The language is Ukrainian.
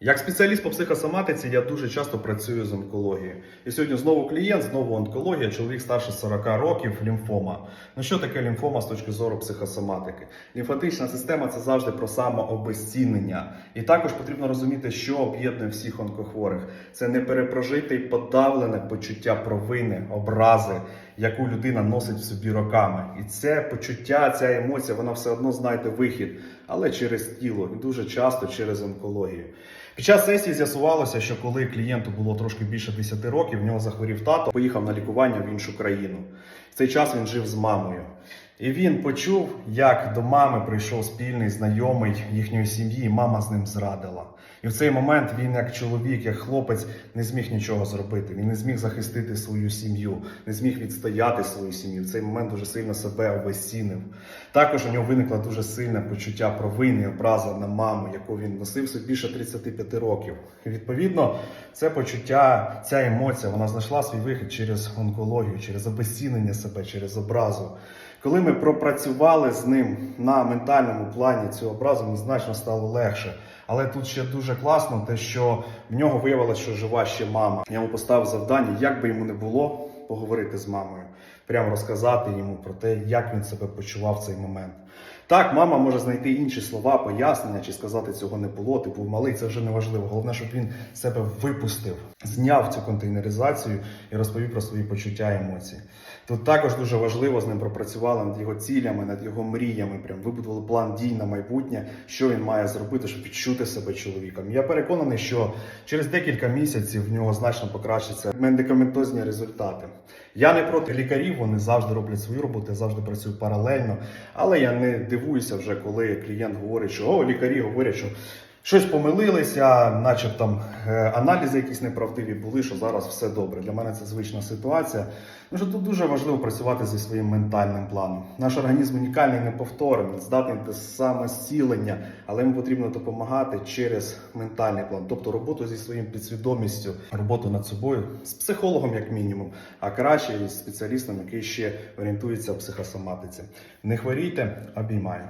Як спеціаліст по психосоматиці я дуже часто працюю з онкологією. І сьогодні знову клієнт, знову онкологія, чоловік старше 40 років, лімфома. Ну що таке лімфома з точки зору психосоматики? Лімфатична система це завжди про самообезцінення. І також потрібно розуміти, що об'єднує всіх онкохворих. Це неперепрожите і подавлене почуття провини, образи, яку людина носить в собі роками. І це почуття, ця емоція, вона все одно знайде вихід, але через тіло і дуже часто через онкологію. Під час сесії з'ясувалося, що коли клієнту було трошки більше 10 років, в нього захворів тато, поїхав на лікування в іншу країну. В цей час він жив з мамою. І він почув, як до мами прийшов спільний знайомий їхньої сім'ї, і мама з ним зрадила. І в цей момент він, як чоловік, як хлопець, не зміг нічого зробити. Він не зміг захистити свою сім'ю, не зміг відстояти свою сім'ю. В цей момент дуже сильно себе обезцінив. Також у нього виникло дуже сильне почуття провини, образа на маму, яку він носив собі більше 35 років. І відповідно, це почуття, ця емоція, вона знайшла свій вихід через онкологію, через обезцінення себе, через образу. Коли ми пропрацювали з ним на ментальному плані цю образу, мені значно стало легше. Але тут ще дуже класно, те, що в нього виявилося, що жива ще мама. Я йому поставив завдання, як би йому не було, поговорити з мамою, прямо розказати йому про те, як він себе почував в цей момент. Так, мама може знайти інші слова, пояснення чи сказати цього не було. Ти був малий, це вже не важливо. Головне, щоб він себе випустив, зняв цю контейнеризацію і розповів про свої почуття і емоції. Тут також дуже важливо з ним пропрацювали над його цілями, над його мріями. Прям вибудували план дій на майбутнє, що він має зробити, щоб відчути себе чоловіком. Я переконаний, що через декілька місяців в нього значно покращаться медикаментозні результати. Я не проти лікарів, вони завжди роблять свою роботу, я завжди працюю паралельно. Але я не дивуюся вже, коли клієнт говорить, що о, лікарі говорять, що щось помилилися, наче там е, аналізи якісь неправдиві були, що зараз все добре. Для мене це звична ситуація. Ну що тут дуже важливо працювати зі своїм ментальним планом. Наш організм унікальний, неповторний, здатний до самозцілення, але йому потрібно допомагати через ментальний план, тобто роботу зі своїм підсвідомістю, роботу над собою з психологом, як мінімум, а краще із спеціалістом, який ще орієнтується в психосоматиці. Не хворійте, обіймаю.